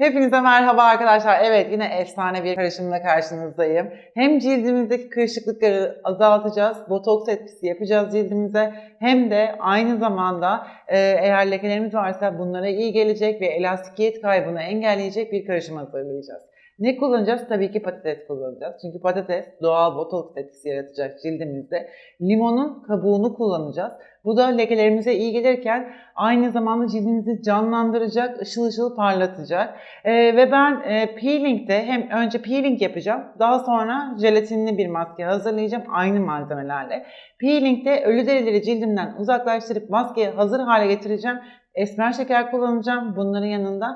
Hepinize merhaba arkadaşlar. Evet yine efsane bir karışımla karşınızdayım. Hem cildimizdeki kırışıklıkları azaltacağız, botoks etkisi yapacağız cildimize. Hem de aynı zamanda e, eğer lekelerimiz varsa bunlara iyi gelecek ve elastikiyet kaybını engelleyecek bir karışım hazırlayacağız. Ne kullanacağız? Tabii ki patates kullanacağız. Çünkü patates doğal botoks etkisi yaratacak cildimizde. Limonun kabuğunu kullanacağız. Bu da lekelerimize iyi gelirken aynı zamanda cildimizi canlandıracak, ışıl ışıl parlatacak. Ee, ve ben e, peelingde hem önce peeling yapacağım, daha sonra jelatinli bir maske hazırlayacağım aynı malzemelerle. Peelingde ölü derileri cildimden uzaklaştırıp maskeyi hazır hale getireceğim. Esmer şeker kullanacağım bunların yanında.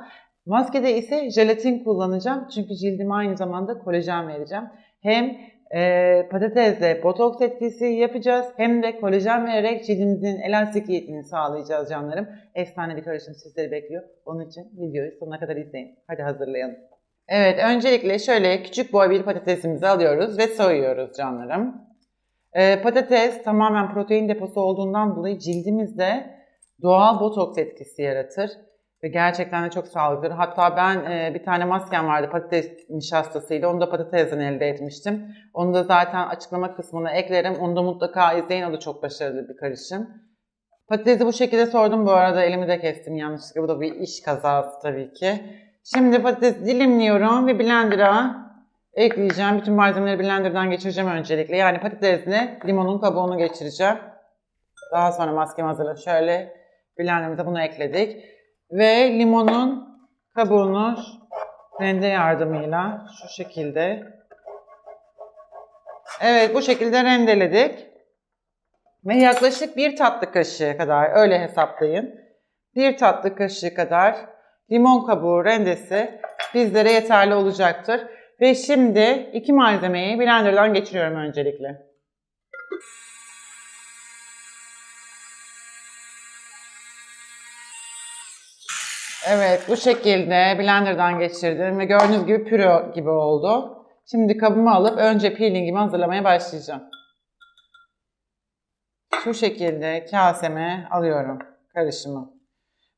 Maskede ise jelatin kullanacağım çünkü cildime aynı zamanda kolajen vereceğim. Hem e, patatesle botoks etkisi yapacağız hem de kolajen vererek cildimizin elastikiyetini sağlayacağız canlarım. Efsane bir karışım sizleri bekliyor. Onun için videoyu sonuna kadar izleyin. Hadi hazırlayalım. Evet öncelikle şöyle küçük boy bir patatesimizi alıyoruz ve soyuyoruz canlarım. E, patates tamamen protein deposu olduğundan dolayı cildimizde doğal botoks etkisi yaratır. Ve gerçekten de çok sağlıklı. Hatta ben e, bir tane maskem vardı patates nişastasıyla. Onu da patatesden elde etmiştim. Onu da zaten açıklama kısmına eklerim. Onu da mutlaka izleyin. O da çok başarılı bir karışım. Patatesi bu şekilde sordum bu arada. Elimi de kestim yanlışlıkla. Bu da bir iş kazası tabii ki. Şimdi patatesi dilimliyorum ve blender'a ekleyeceğim. Bütün malzemeleri blenderdan geçireceğim öncelikle. Yani patatesle limonun kabuğunu geçireceğim. Daha sonra maskemi hazırla. Şöyle blenderimize bunu ekledik. Ve limonun kabuğunu rende yardımıyla şu şekilde Evet bu şekilde rendeledik. Ve yaklaşık bir tatlı kaşığı kadar öyle hesaplayın. Bir tatlı kaşığı kadar limon kabuğu rendesi bizlere yeterli olacaktır. Ve şimdi iki malzemeyi blenderdan geçiriyorum öncelikle. Evet bu şekilde blenderdan geçirdim ve gördüğünüz gibi püre gibi oldu. Şimdi kabımı alıp önce peelingimi hazırlamaya başlayacağım. Şu şekilde kaseme alıyorum karışımı.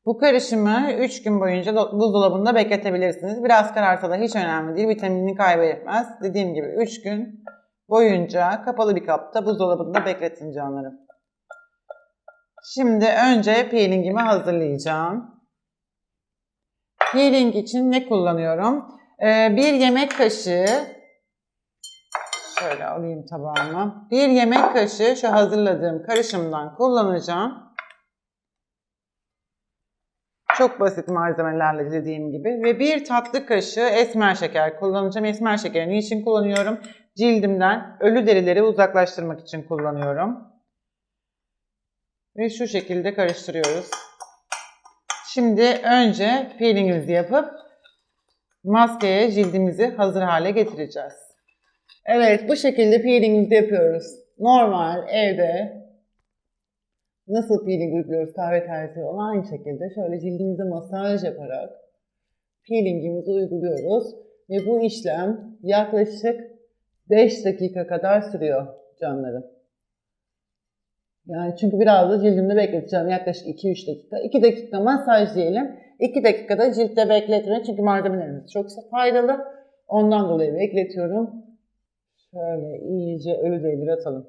Bu karışımı 3 gün boyunca buzdolabında bekletebilirsiniz. Biraz kararsa da hiç önemli değil. Vitaminini kaybetmez. Dediğim gibi 3 gün boyunca kapalı bir kapta buzdolabında bekletin canlarım. Şimdi önce peelingimi hazırlayacağım. Peeling için ne kullanıyorum? Ee, bir yemek kaşığı şöyle alayım tabağıma. Bir yemek kaşığı şu hazırladığım karışımdan kullanacağım. Çok basit malzemelerle dediğim gibi. Ve bir tatlı kaşığı esmer şeker kullanacağım. Esmer şekeri niçin kullanıyorum? Cildimden ölü derileri uzaklaştırmak için kullanıyorum. Ve şu şekilde karıştırıyoruz. Şimdi önce peelingimizi yapıp maskeye cildimizi hazır hale getireceğiz. Evet bu şekilde peelingimizi yapıyoruz. Normal evde nasıl peeling uyguluyoruz kahve tersi olan aynı şekilde şöyle cildimize masaj yaparak peelingimizi uyguluyoruz. Ve bu işlem yaklaşık 5 dakika kadar sürüyor canlarım. Yani çünkü biraz da cildimde bekleteceğim yaklaşık 2-3 dakika. 2 dakika masaj diyelim. 2 dakikada ciltte bekletme çünkü malzemelerimiz çok faydalı. Ondan dolayı bekletiyorum. Şöyle iyice ölü derileri atalım.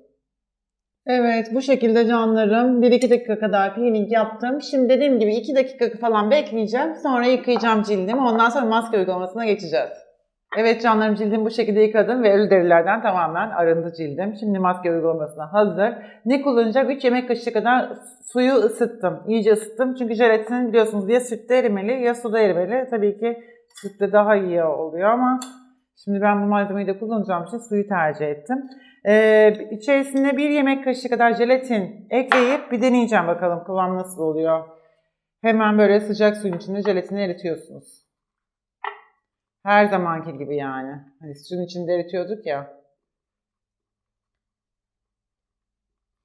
Evet bu şekilde canlarım 1-2 dakika kadar peeling yaptım. Şimdi dediğim gibi 2 dakika falan bekleyeceğim. Sonra yıkayacağım cildimi. Ondan sonra maske uygulamasına geçeceğiz. Evet canlarım cildimi bu şekilde yıkadım ve ölü derilerden tamamen arındı cildim. Şimdi maske uygulamasına hazır. Ne kullanacağım? 3 yemek kaşığı kadar suyu ısıttım. İyice ısıttım çünkü jelatin biliyorsunuz ya sütte erimeli ya suda erimeli. Tabii ki sütte daha iyi oluyor ama şimdi ben bu malzemeyi de kullanacağım için suyu tercih ettim. Ee, içerisine 1 yemek kaşığı kadar jelatin ekleyip bir deneyeceğim bakalım kıvam nasıl oluyor. Hemen böyle sıcak suyun içinde jelatini eritiyorsunuz. Her zamanki gibi yani. Hani suyun içinde eritiyorduk ya.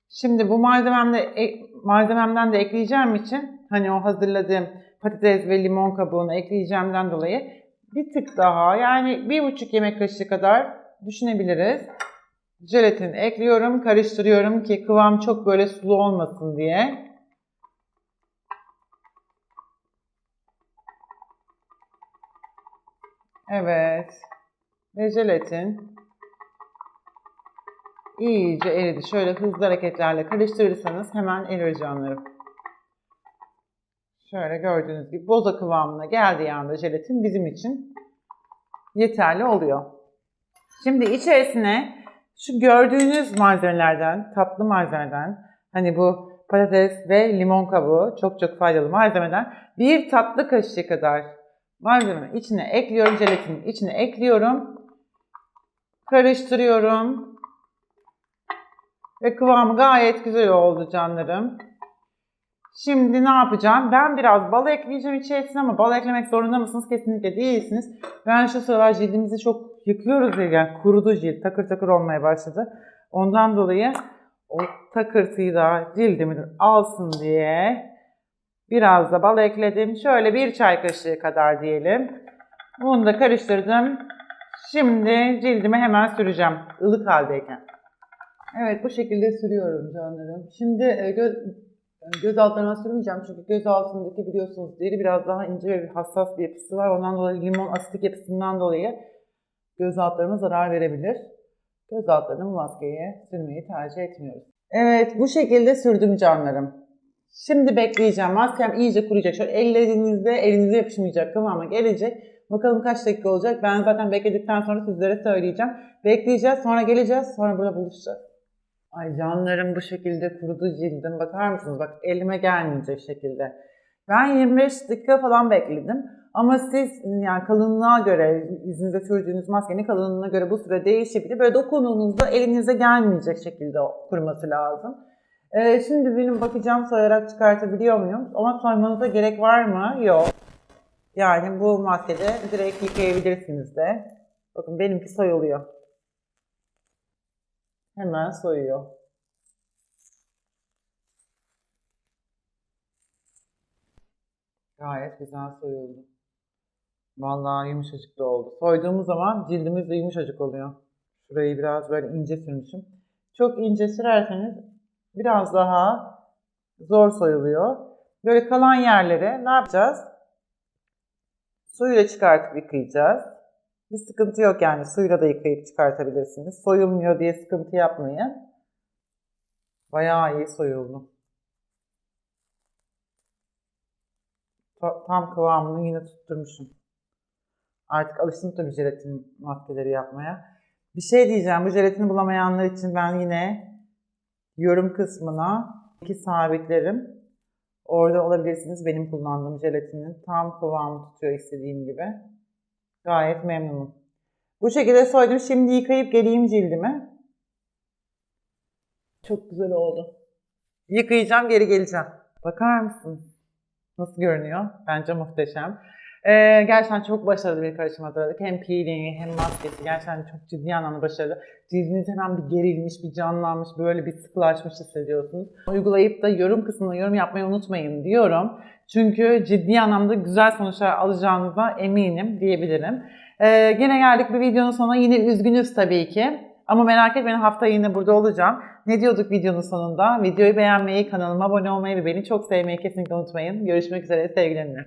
Şimdi bu malzememde, e, malzememden de ekleyeceğim için hani o hazırladığım patates ve limon kabuğunu ekleyeceğimden dolayı bir tık daha yani bir buçuk yemek kaşığı kadar düşünebiliriz. Jelatin ekliyorum, karıştırıyorum ki kıvam çok böyle sulu olmasın diye. Evet. Ve jelatin iyice eridi. Şöyle hızlı hareketlerle karıştırırsanız hemen erir canlarım. Şöyle gördüğünüz gibi boza kıvamına geldiği anda jelatin bizim için yeterli oluyor. Şimdi içerisine şu gördüğünüz malzemelerden, tatlı malzemeden, hani bu patates ve limon kabuğu çok çok faydalı malzemeden bir tatlı kaşığı kadar malzeme içine ekliyorum, jelatinin içine ekliyorum. Karıştırıyorum. Ve kıvamı gayet güzel oldu canlarım. Şimdi ne yapacağım? Ben biraz bal ekleyeceğim içerisine ama bal eklemek zorunda mısınız? Kesinlikle değilsiniz. Ben şu sıralar cildimizi çok yıkıyoruz ya, yani kurudu cilt, takır takır olmaya başladı. Ondan dolayı o takırtıyı da cildimin alsın diye biraz da bal ekledim. Şöyle bir çay kaşığı kadar diyelim. Bunu da karıştırdım. Şimdi cildime hemen süreceğim ılık haldeyken. Evet bu şekilde sürüyorum canlarım. Şimdi e, göz, göz altlarına sürmeyeceğim çünkü göz altındaki biliyorsunuz deri biraz daha ince ve hassas bir yapısı var. Ondan dolayı limon asitik yapısından dolayı göz altlarıma zarar verebilir. Göz altlarına bu maskeyi sürmeyi tercih etmiyoruz. Evet bu şekilde sürdüm canlarım. Şimdi bekleyeceğim. Maskem iyice kuruyacak. Şöyle ellerinizde elinize yapışmayacak kıvama gelecek. Bakalım kaç dakika olacak. Ben zaten bekledikten sonra sizlere söyleyeceğim. Bekleyeceğiz sonra geleceğiz sonra burada buluşacağız. Ay canlarım bu şekilde kurudu cildim. Bakar mısınız? Bak elime gelmeyecek şekilde. Ben 25 dakika falan bekledim. Ama siz yani kalınlığa göre, yüzünüze sürdüğünüz maskenin kalınlığına göre bu süre değişebilir. Böyle dokunduğunuzda elinize gelmeyecek şekilde kuruması lazım. Ee, şimdi benim bakacağım soyarak çıkartabiliyor muyum? Ama soymanıza gerek var mı? Yok. Yani bu maskede direkt yıkayabilirsiniz de. Bakın benimki soyuluyor. Hemen soyuyor. Gayet güzel soyuldu. Vallahi yumuşacık da oldu. Soyduğumuz zaman cildimiz de yumuşacık oluyor. Şurayı biraz böyle ince sürmüşüm. Çok ince sürerseniz biraz daha zor soyuluyor. Böyle kalan yerlere ne yapacağız? Suyla çıkartıp yıkayacağız. Bir sıkıntı yok yani suyla da yıkayıp çıkartabilirsiniz. Soyulmuyor diye sıkıntı yapmayın. Bayağı iyi soyuldu. Ta- Tam kıvamını yine tutturmuşum. Artık alıştım tabii jelatin maskeleri yapmaya. Bir şey diyeceğim. Bu jelatini bulamayanlar için ben yine yorum kısmına iki sabitlerim. Orada olabilirsiniz. Benim kullandığım jelatinin tam kıvamı tutuyor istediğim gibi. Gayet memnunum. Bu şekilde soydum. Şimdi yıkayıp geleyim cildimi. Çok güzel oldu. Yıkayacağım geri geleceğim. Bakar mısın? Nasıl görünüyor? Bence muhteşem. Ee, gerçekten çok başarılı bir karışım hazırladık. Hem peelingi hem maskesi gerçekten çok ciddi anlamda başarılı. Cildiniz hemen bir gerilmiş, bir canlanmış, böyle bir sıkılaşmış hissediyorsunuz. Uygulayıp da yorum kısmına yorum yapmayı unutmayın diyorum. Çünkü ciddi anlamda güzel sonuçlar alacağınıza eminim diyebilirim. Ee, gene geldik bir videonun sonuna. Yine üzgünüz tabii ki. Ama merak etmeyin hafta yine burada olacağım. Ne diyorduk videonun sonunda? Videoyu beğenmeyi, kanalıma abone olmayı ve beni çok sevmeyi kesinlikle unutmayın. Görüşmek üzere sevgilerimle.